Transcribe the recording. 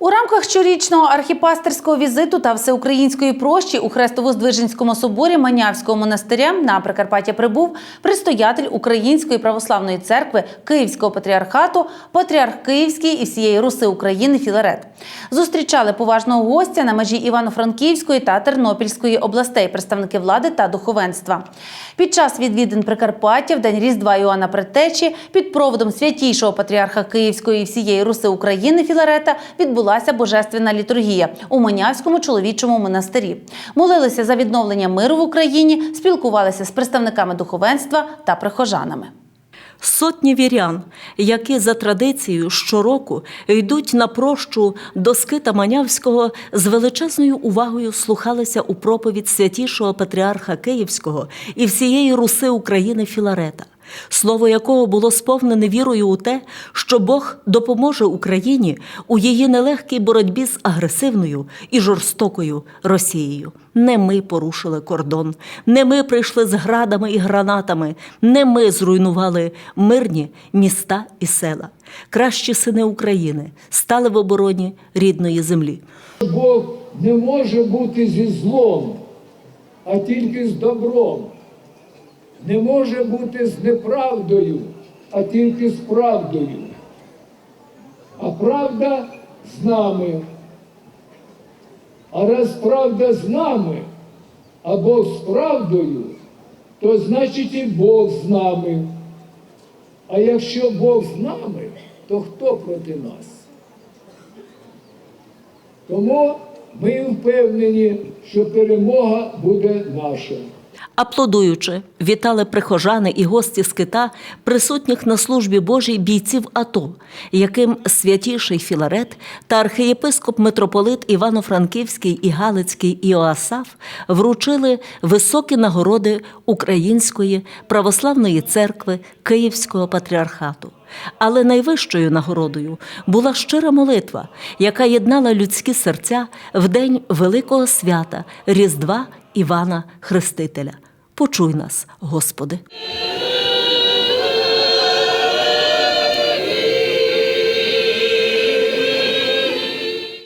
У рамках щорічного архіпастерського візиту та всеукраїнської прощі у Хрестово-Здвиженському соборі Манявського монастиря на Прикарпаття прибув предстоятель Української православної церкви Київського патріархату, патріарх Київський і всієї Руси України Філарет. Зустрічали поважного гостя на межі Івано-Франківської та Тернопільської областей, представники влади та духовенства. Під час відвідин Прикарпаття в день Різдва Іоанна Предтечі під проводом святійшого патріарха Київської і всієї Руси України Філарета відбулася божественна літургія у Манявському чоловічому монастирі. Молилися за відновлення миру в Україні, спілкувалися з представниками духовенства та прихожанами. Сотні вірян, які за традицією щороку йдуть на прощу до скита Манявського, з величезною увагою слухалися у проповідь святішого патріарха Київського і всієї Руси України Філарета, слово якого було сповнене вірою у те, що Бог допоможе Україні у її нелегкій боротьбі з агресивною і жорстокою Росією. Не ми порушили кордон, не ми прийшли з градами і гранатами, не ми зруйнували мирні міста і села. Кращі сини України стали в обороні рідної землі. Бог не може бути зі злом, а тільки з добром. Не може бути з неправдою, а тільки з правдою. А правда з нами. А раз правда з нами, а Бог з правдою, то значить і Бог з нами. А якщо Бог з нами, то хто проти нас? Тому ми впевнені, що перемога буде наша. Аплодуючи, вітали прихожани і гості з кита, присутніх на службі Божій бійців АТО, яким святіший Філарет та архієпископ митрополит Івано-Франківський і Галицький Іоасаф вручили високі нагороди Української православної церкви Київського патріархату. Але найвищою нагородою була щира молитва, яка єднала людські серця в день великого свята Різдва Івана Хрестителя. Почуй нас, Господи.